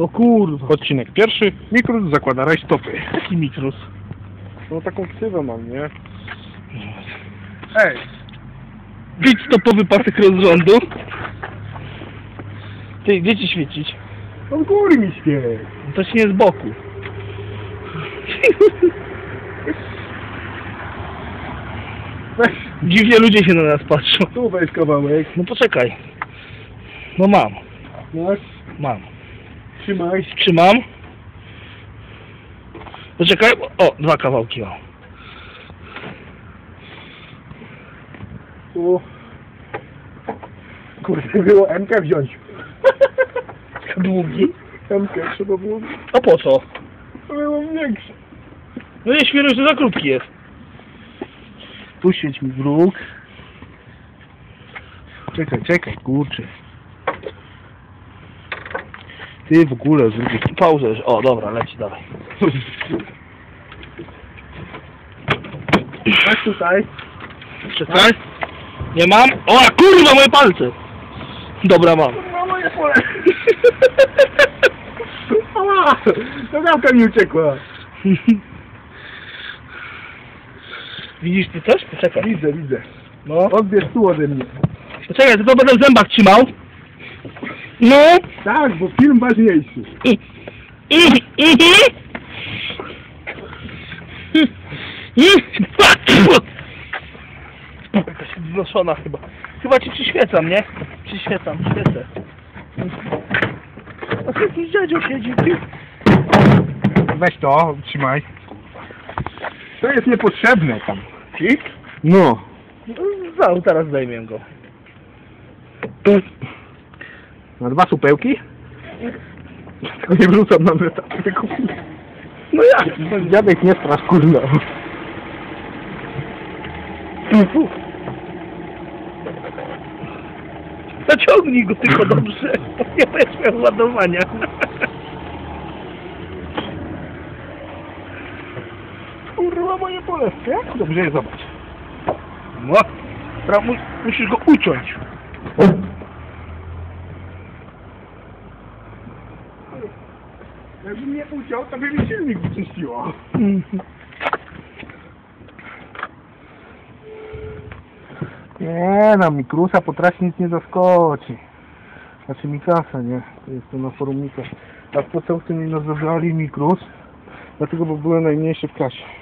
No kurwa. Odcinek pierwszy. Mikrus zakłada rajstopy. Jaki mikrus? No taką ksywę mam, nie? Ej. Bić stopowy pasek rozrządu. Ty, gdzie ci świecić? Od góry mi świeć. To się nie z boku. Weź, Dziwnie ludzie się na nas patrzą. tu weź kawałek. No poczekaj. No mam, Masz, mam. Trzymaj. Trzymam. Poczekaj. O, dwa kawałki mam. Tu. Kurde, było MK wziąć. Długi. MK trzeba było. A po co? Było większe. No nie świeżo, że za krótki jest. Tu świeć mi wróg. Czekaj, czekaj, kurczę. Ty w ogóle zrób pauzę. O, dobra, leci, dawaj. Tak tutaj. Czekaj. Nie mam? O, a kurwa, moje palce! Dobra, mam. No moje pole. Ała! Nogawka mi uciekła. Widzisz ty coś? Poczekaj. Widzę, widzę. No. Odbierz tu ode mnie. Poczekaj, to będę w zębach trzymał. No. Tak, bo film ważniejszy. I, i, i, i. Jakaś wznoszona chyba. Chyba ci przyświecam, nie? Przyświecam, świecę. A tu jakiś dziadzio siedzi, ty. Weź to, trzymaj. To jest niepotrzebne tam. Klik? No. No, teraz zdejmę go. Na dwa supełki? Tylko nie wrzucam na metatyku. No jak? Dziadek nie strasz kurna. Zaciągnij go tylko dobrze. Nie będziesz miał ładowania. Kurwa moje pole. Jak dobrze jest, zobacz. No. Musisz go uciąć. Jakbym nie uciął, to by mi silnik wyczyściło. Nie, na Mikrusa potrafi nic nie zaskoczy. Znaczy Mikasa, nie? To jest to na forum Mikas. A podstawce mi nas zabrali Mikrus, dlatego bo byłem najmniejszy w klasie.